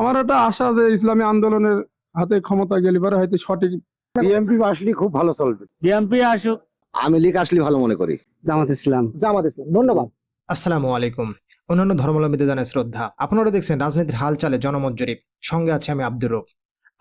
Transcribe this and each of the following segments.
আমার একটা আশা যে ইসলামী আন্দোলনের হাতে ক্ষমতা গেলে পরে হয়তো সঠিক বিএনপি আসলে খুব ভালো চলবে। বিএমপি আসুক। আমি লীগ আসলে ভালো মনে করি। জামাত ইসলাম। জামাত ইসলাম ধন্যবাদ। আসসালামু আলাইকুম। অন্যান্য ধর্মাবলম্বীদের জানায় শ্রদ্ধা। আপনারা দেখছেন রাজনীতির হালচালে জনমত জরিপ। সঙ্গে আছে আমি আব্দুর রব।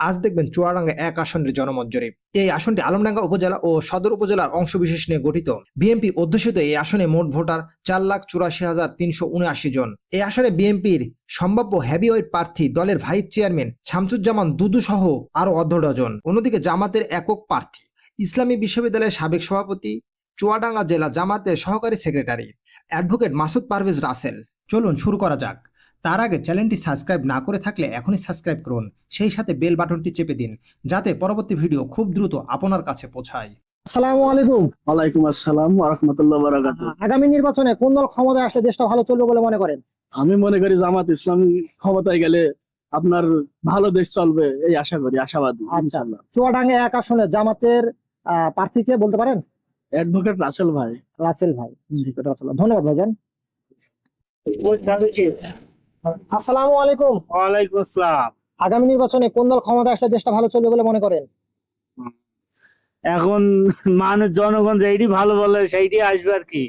আজ দেখবেন চুয়াডাঙ্গা এক আসনের জনমত জরিপ। এই আসনটি আলমডাঙ্গা উপজেলা ও সদর উপজেলার অংশবিশেষ নিয়ে গঠিত। বিএনপি অধ্যুষিত এই আসনে মোট ভোটার চার লাখ চুরাশি হাজার তিনশো উনআশি জন। এই আসনে বিএনপির সম্ভাব্য হেভিওয়েট প্রার্থী দলের ভাইস চেয়ারম্যান শামসুজ্জামান দুদু সহ আরও অর্ধ ডজন। অন্যদিকে জামাতের একক প্রার্থী, ইসলামী বিশ্ববিদ্যালয়ের সাবেক সভাপতি, চুয়াডাঙ্গা জেলা জামাতের সহকারী সেক্রেটারি, অ্যাডভোকেট মাসুদ পারভেজ রাসেল। চলুন শুরু করা যাক। তার আগে চ্যানেলটি সাবস্ক্রাইব না করে থাকলে এখনই সাবস্ক্রাইব করুন। সেই সাথে বেল বাটনটি চেপে দিন যাতে পরবর্তী ভিডিও খুব দ্রুত আপনার কাছে পৌঁছায়। আসসালামু আলাইকুম। ওয়ালাইকুম আসসালাম রহমতুল্লাহ বারাকাতু আগামী নির্বাচনে কোন দল ক্ষমতায় আসলে দেশটা ভালো চলবে বলে মনে করেন? আমি মনে করি জামাত ইসলামী ক্ষমতায় গেলে আপনার ভালো দেশ চলবে এই আশা করি আশাবাদী আচ্ছা। ইনশাল্লাহ চুয়াডাঙ্গা এক আসনে জামাতের আহ, প্রার্থীকে বলতে পারেন? অ্যাডভোকেট রাসেল ভাই। রাসেল ভাই। রাসেল ভাই। ধন্যবাদ ভাইজান। আসসালামু আলাইকুম। ওয়ালাইকুম আসসালাম। আগামী নির্বাচনে কোন দল ক্ষমতায় আসলে দেশটা ভালো চলবে বলে মনে করেন? এখন মানুষ জনগণ যেইটি ভালো বলে সেইটি আসবে আর কি।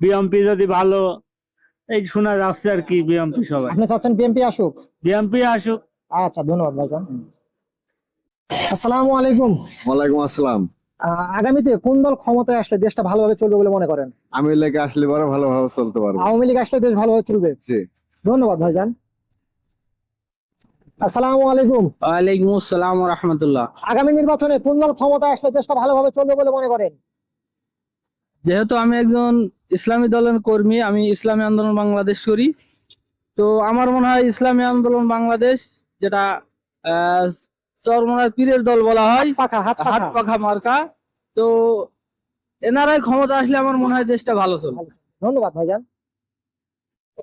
বিএমপি যদি ভালো এই শোনা যাচ্ছে আর কি বিএমপি সবাই। আপনি চাচ্ছেন বিএনপি আসুক? বিএমপি আসুক। আচ্ছা ধন্যবাদ ভাইজান। আসসালামু আলাইকুম। ওয়ালাইকুম আসসালাম। আহ, আগামীতে কোন দল ক্ষমতায় আসলে দেশটা ভালোভাবে চলবে বলে মনে করেন? আমি লেগে আসলে পরে ভালোভাবে চলতে পারব। আওয়ামী লীগ আসলে দেশ ভালোভাবে চলবে? জি। ধন্যবাদ ভাইজান। আসসালামু আলাইকুম। ওয়ালাইকুম আসসালাম রহমতুল্লাহ। আগামী নির্বাচনে কোন দল ক্ষমতায় আসলে দেশটা ভালোভাবে চলবে বলে মনে করেন? যেহেতু আমি একজন ইসলামী দলের কর্মী আমি ইসলামী আন্দোলন বাংলাদেশ করি। তো আমার মনে হয় ইসলামী আন্দোলন বাংলাদেশ যেটা চরমনার পীরের দল বলা হয় পাখা হাত পাখা। মার্কা। তো এনারাই ক্ষমতা আসলে আমার মনে হয় দেশটা ভালো চলবে। ধন্যবাদ ভাইজান।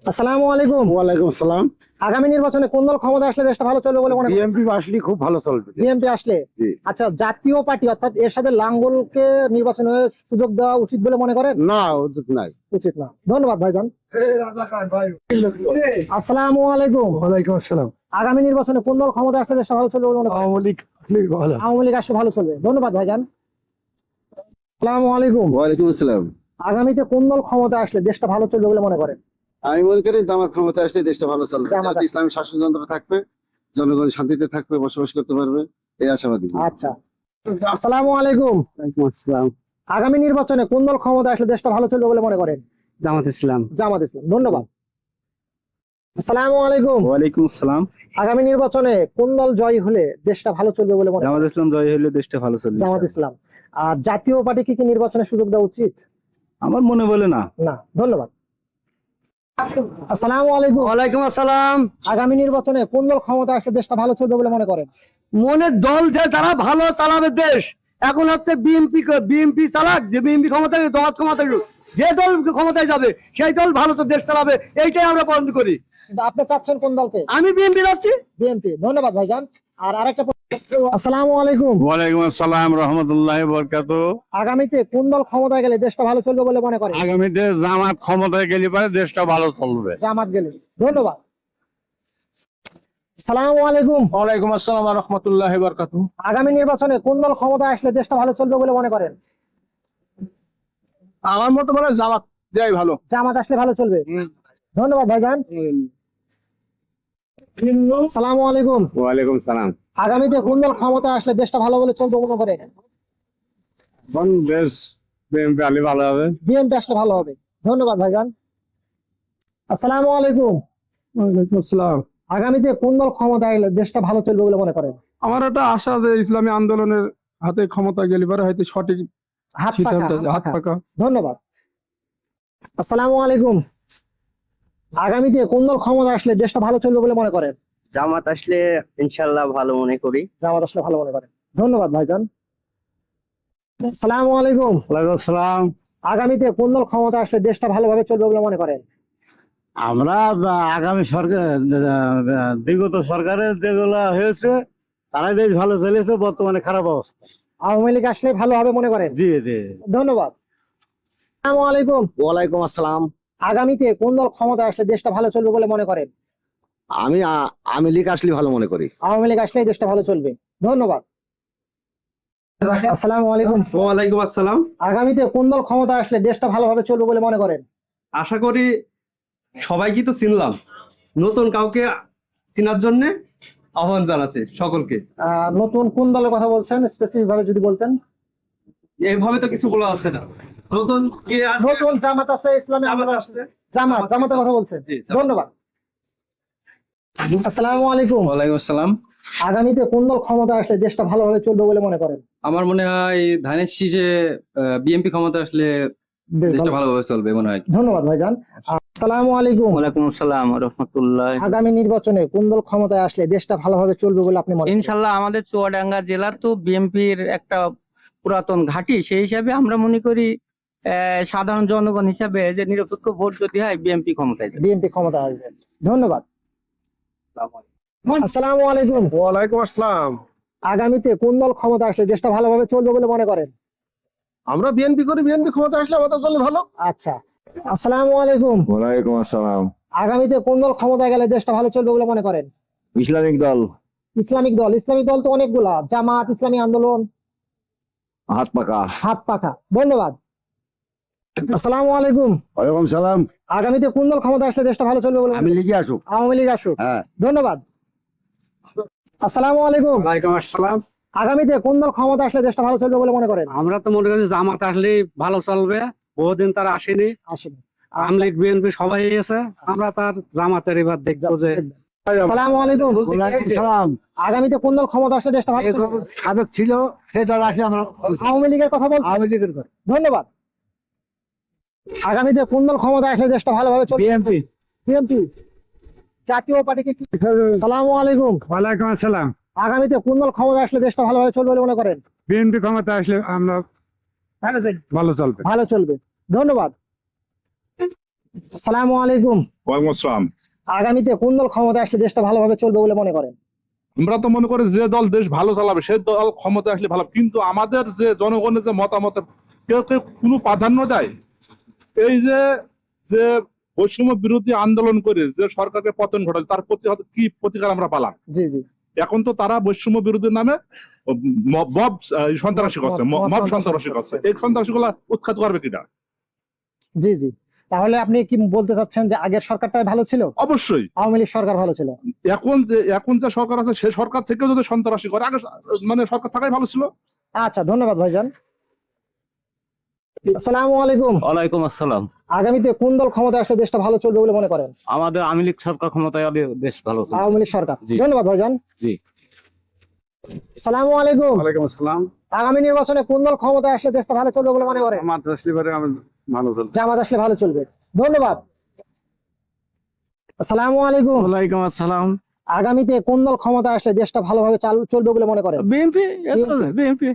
আসসালামু আলাইকুম। ওয়ালাইকুম আসসালাম। আগামী নির্বাচনে কোন দল ক্ষমতা আসলে দেশটা ভালো চলবে বলে মনে করেন? বিএনপি আসলে খুব ভালো চলবে। বিএনপি আসলে? আচ্ছা জাতীয় পার্টি অর্থাৎ এর সাথে লাঙ্গলকে নির্বাচনে সুযোগ দেওয়া উচিত বলে মনে করেন? না উচিত নাই। উচিত না। ধন্যবাদ ভাইজান। আসসালামু আলাইকুম। ওয়ালাইকুম আসসালাম। আগামী নির্বাচনে কোন দল ক্ষমতায় আসলে দেশটা ভালো চলবে বলে মনে করেন? আওয়ামী লীগ লীগ ভালো। আওয়ামী লীগ আসলে ভালো চলবে। ধন্যবাদ ভাইজান। আসসালামু আলাইকুম। ওয়ালাইকুম আসসালাম। আগামীতে কোন দল ক্ষমতা আসলে দেশটা ভালো চলবে বলে মনে করেন? আমি মনে করি জামাত ক্ষমতা আসলে দেশটা ভালো চলবে। ইসলামী শাসনযন্ত্র থাকবে জনগণ শান্তিতে থাকবে বসবাস করতে পারবে এই আশাবাদী। আচ্ছা। আসসালামু আলাইকুম। ওয়ালাইকুম আসসালাম। আগামী নির্বাচনে কোন দল ক্ষমতা আসলে দেশটা ভালো চলবে বলে মনে করেন? জামাত ইসলাম। জামাত ইসলাম। ধন্যবাদ। আসসালামু আলাইকুম। ওয়ালাইকুম আসসালাম। আগামী নির্বাচনে কোন দল জয় হলে দেশটা ভালো চলবে বলে মনে জামাত ইসলাম জয় হলে দেশটা ভালো চলবে জামাত ইসলাম। আর জাতীয় পার্টিকে কি নির্বাচনের সুযোগ দেওয়া উচিত? আমার মনে বলে না। না ধন্যবাদ। আসসালামু আলাইকুম। ওয়ালাইকুম আসসালাম। আগামী নির্বাচনে কোন দল ক্ষমতা আসলে দেশটা ভালো চলবে বলে মনে করেন? মনের দল যে তারা ভালো চালাবে দেশ এখন হচ্ছে বিএনপি বিএনপি চালাক যে বিএনপি ক্ষমতায় দল ক্ষমতায় যে দল ক্ষমতায় যাবে সেই দল ভালো তো দেশ চালাবে এইটাই আমরা পছন্দ করি। কিন্তু আপনি চাচ্ছেন কোন দলকে? আমি বিএনপি যাচ্ছি বিএনপি। ধন্যবাদ ভাইজান। আর আরেকটা আসসালামু আলাইকুম। ওয়ালাইকুম আসসালাম রহমতুল্লাহ বরকাত। আগামীতে কোন দল ক্ষমতায় গেলে দেশটা ভালো চলবে বলে মনে করেন? আগামীতে জামাত ক্ষমতায় গেলে পরে দেশটা ভালো চলবে। জামাত গেলে। ধন্যবাদ। সালামু আলাইকুম। ওয়ালাইকুম আসসালাম রহমতুল্লাহ বরকাতু। আগামী নির্বাচনে কোন দল ক্ষমতায় আসলে দেশটা ভালো চলবে বলে মনে করেন? আমার মতো বলে জামাত দেয় ভালো। জামাত আসলে ভালো চলবে। ধন্যবাদ ভাইজান। সালামু আলাইকুম। ওয়ালাইকুম সালাম। আগামীতে কোন দল ক্ষমতায় আসলে দেশটা ভালো বলে চলবে মনে করেন কোন দেশ বিএনপি আলী ভালো হবে। বিএনপি আসলে ভালো হবে। ধন্যবাদ ভাইজান। আসসালামু আলাইকুম। ওয়ালাইকুম আসসালাম। আগামীতে কোন দল ক্ষমতায় এলে দেশটা ভালো চলবে বলে মনে করেন? আমার একটা আশা যে ইসলামী আন্দোলনের হাতে ক্ষমতা গেলে পরে হয়তো সঠিক হাত পাকা, হাত পাকা। পাকা। ধন্যবাদ। আসসালামু আলাইকুম। আগামীতে কোন দল ক্ষমতা আসলে দেশটা ভালো চলবে বলে মনে করেন? জামাত আসলে ইনশাল্লাহ ভালো মনে করি। জামাত আসলে ভালো মনে করেন ধন্যবাদ ভাইজান। আসসালামু আলাইকুম। ওয়ালাইকুম আসসালাম। আগামীতে কোন দল ক্ষমতা আসলে দেশটা ভালোভাবে চলবে বলে মনে করেন? আমরা আগামী সরকার বিগত সরকারের যেগুলো হয়েছে তারাই দেশ ভালো চলেছে বর্তমানে খারাপ অবস্থা। আওয়ামী লীগ আসলে ভালো হবে মনে করেন? জি জি। ধন্যবাদ। আসসালামু আলাইকুম। ওয়ালাইকুম আসসালাম। আগামীতে কোন দল ক্ষমতা আসলে দেশটা ভালো চলবে বলে মনে করেন? আমি আমি লীগ আসলে ভালো মনে করি। আওয়ামী লীগ আসলে দেশটা ভালো চলবে। ধন্যবাদ। আসসালামু আলাইকুম। ওয়ালাইকুম আসসালাম। আগামীতে কোন দল ক্ষমতা আসলে দেশটা ভালোভাবে চলবে বলে মনে করেন? আশা করি সবাইকে তো চিনলাম। নতুন কাউকে চিনার জন্য আহ্বান জানাচ্ছি সকলকে। আহ, নতুন কোন দলের কথা বলছেন? স্পেসিফিক ভাবে যদি বলতেন। এইভাবে তো কিছু বলা আছে না। নতুন কে নতুন জামাত আছে ইসলামী আবার আসছে। জামাত জামাতের কথা বলছেন। জি, ধন্যবাদ। আসসালামু আলাইকুম। ওয়ালাইকুম আসসালাম। আগামীতে কোন দল ক্ষমতা আসলে দেশটা ভালোভাবে চলবে বলে মনে করেন? আমার মনে হয় ধানের শীষে বিএনপি ক্ষমতা আসলে দেশটা ভালোভাবে চলবে মনে হয়। ধন্যবাদ ভাইজান। আসসালামু আলাইকুম। ওয়ালাইকুম আসসালাম রহমতুল্লাহ। আগামী নির্বাচনে কোন দল ক্ষমতায় আসলে দেশটা ভালোভাবে চলবে বলে আপনি মনে করেন? ইনশাল্লাহ আমাদের চুয়াডাঙ্গা জেলা তো বিএনপির একটা পুরাতন ঘাঁটি। সেই হিসাবে আমরা মনে করি আহ, সাধারণ জনগণ হিসাবে যে নিরপেক্ষ ভোট যদি হয় বিএনপি ক্ষমতায় বিএনপি ক্ষমতা আসবে। ধন্যবাদ। আসসালামু আলাইকুম। ওয়ালাইকুম আসসালাম। আগামীতে কোন দল ক্ষমতা আসলে দেশটা ভালোভাবে চলবে বলে মনে করেন? আমরা বিএনপি করি বিএনপি ক্ষমতা আসলে আমাদের জন্য ভালো। আচ্ছা। আসসালামু আলাইকুম। ওয়ালাইকুম আসসালাম। আগামীতে কোন দল ক্ষমতায় গেলে দেশটা ভালো চলবে বলে মনে করেন? ইসলামিক দল। ইসলামিক দল। ইসলামিক দল তো অনেকগুলা। জামাত ইসলামী আন্দোলন। হাত পাকা। হাত পাকা। ধন্যবাদ। আসসালামু আলাইকুম। ওয়ালাইকুম সালাম। আগামীতে কোন দল ক্ষমতা আসলে দেশটা ভালো চলবে বলে আমি? লিখে আসুক। আওয়ামী লীগ আসুক। হ্যাঁ। ধন্যবাদ। আসসালামু আলাইকুম। ওয়ালাইকুম আসসালাম। আগামীতে কোন দল ক্ষমতা আসলে দেশটা ভালো চলবে বলে মনে করেন? আমরা তো মনে করি জামাত আসলে ভালো চলবে। বহুদিন তার আসেনি। আসেন। আওয়ামী লীগ বিএনপি সবাই এসে আমরা তার জামাতের এবার দেখব যে আসসালামু আলাইকুম। সালাম। আগামীতে কোন দল ক্ষমতা আসলে দেশটা ভালো চলবে? সাবেক ছিল সে দল আসলে আমরা আওয়ামী লীগের কথা বলছি আওয়ামী লীগের করে ধন্যবাদ। আগামীতে কোন দল ক্ষমতা আসলে দেশটা ভালোভাবে চলবে? বিএনপি। বিএনপি। জাতীয় পার্টিকে কি সালামু আলাইকুম। ওয়ালাইকুম আসসালাম। আগামীতে কোন দল ক্ষমতা আসলে দেশটা ভালোভাবে চলবে বলে মনে করেন? বিএনপি ক্ষমতা আসলে আমরা ভালো চলবে। ভালো চলবে। ধন্যবাদ। সালামু আলাইকুম। ওয়ালাইকুম আসসালাম। আগামীতে কোন দল ক্ষমতা আসলে দেশটা ভালোভাবে চলবে বলে মনে করেন? আমরা তো মনে করি যে দল দেশ ভালো চালাবে সে দল ক্ষমতা আসলে ভালো। কিন্তু আমাদের যে জনগণের যে মতামত কেউ কেউ কোনো প্রাধান্য দেয়? এই যে যে বৈষম্য বিরোধী আন্দোলন করে যে সরকারকে পতন ঘটায় তার প্রতি কি প্রতিকার আমরা পালাম? জি জি। এখন তো তারা বৈষম্য বিরোধীর নামে মব সন্ত্রাসী করছে মব সন্ত্রাসী করছে। এই সন্ত্রাসী গুলা উৎখাত করবে কিনা? জি জি। তাহলে আপনি কি বলতে চাচ্ছেন যে আগের সরকারটাই ভালো ছিল? অবশ্যই। আওয়ামী লীগ সরকার ভালো ছিল? এখন যে এখন যে সরকার আছে সে সরকার থেকেও যদি সন্ত্রাসী করে আগে মানে সরকার থাকাই ভালো ছিল? আচ্ছা ধন্যবাদ ভাইজান। আসসালামু আলাইকুম। ওয়ালাইকুম আসসালাম। আগামীতে কোন দল ক্ষমতা আসলে দেশটা ভালো চলবে বলে মনে করেন? আমাদের আওয়ামী লীগ সরকার ক্ষমতায় হবে বেশ ভালো চলবে। আওয়ামী লীগ সরকার। ধন্যবাদ ভাইজান। জি। সালামু আলাইকুম। ওয়ালাইকুম আসসালাম। আগামী নির্বাচনে কোন দল ক্ষমতা আসলে দেশটা ভালো চলবে বলে মনে করেন? আমার আসলে পরে ভালো চলবে। জামাত আসলে ভালো চলবে। ধন্যবাদ। আসসালামু আলাইকুম। ওয়ালাইকুম আসসালাম। আগামীতে কোন দল ক্ষমতা আসলে দেশটা ভালোভাবে চলবে বলে মনে করেন? BNP BNP.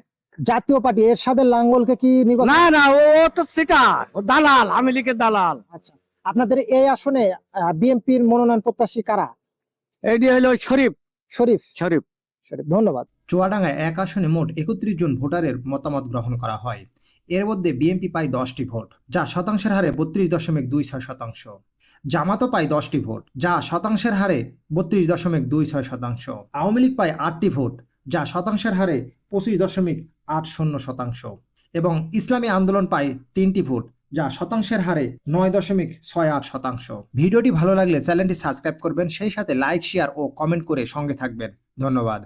জাতীয় পার্টি এরশাদের লাঙ্গলকে কি নির্বাচন না না ও তো সেটা দালাল আওয়ামী লীগের দালাল। আচ্ছা আপনাদের এই আসনে বিএনপির মনোনয়ন প্রত্যাশী কারা? এটি হলো শরীফ। শরীফ। শরীফ। শরীফ ধন্যবাদ। চুয়াডাঙ্গায় এক আসনে মোট একত্রিশ জন ভোটারের মতামত গ্রহণ করা হয়। এর মধ্যে বিএনপি পায় দশটি ভোট যা শতাংশের হারে বত্রিশ দশমিক দুই ছয় শতাংশ। জামাতও পায় দশটি ভোট যা শতাংশের হারে বত্রিশ দশমিক দুই ছয় শতাংশ। আওয়ামী লীগ পায় আটটি ভোট যা শতাংশের হারে পঁচিশ দশমিক আট শূন্য শতাংশ। এবং ইসলামী আন্দোলন পায় তিনটি ভোট, যা শতাংশের হারে নয় দশমিক ছয় আট শতাংশ। ভিডিওটি ভালো লাগলে চ্যানেলটি সাবস্ক্রাইব করবেন, সেই সাথে লাইক, শেয়ার ও কমেন্ট করে সঙ্গে থাকবেন। ধন্যবাদ।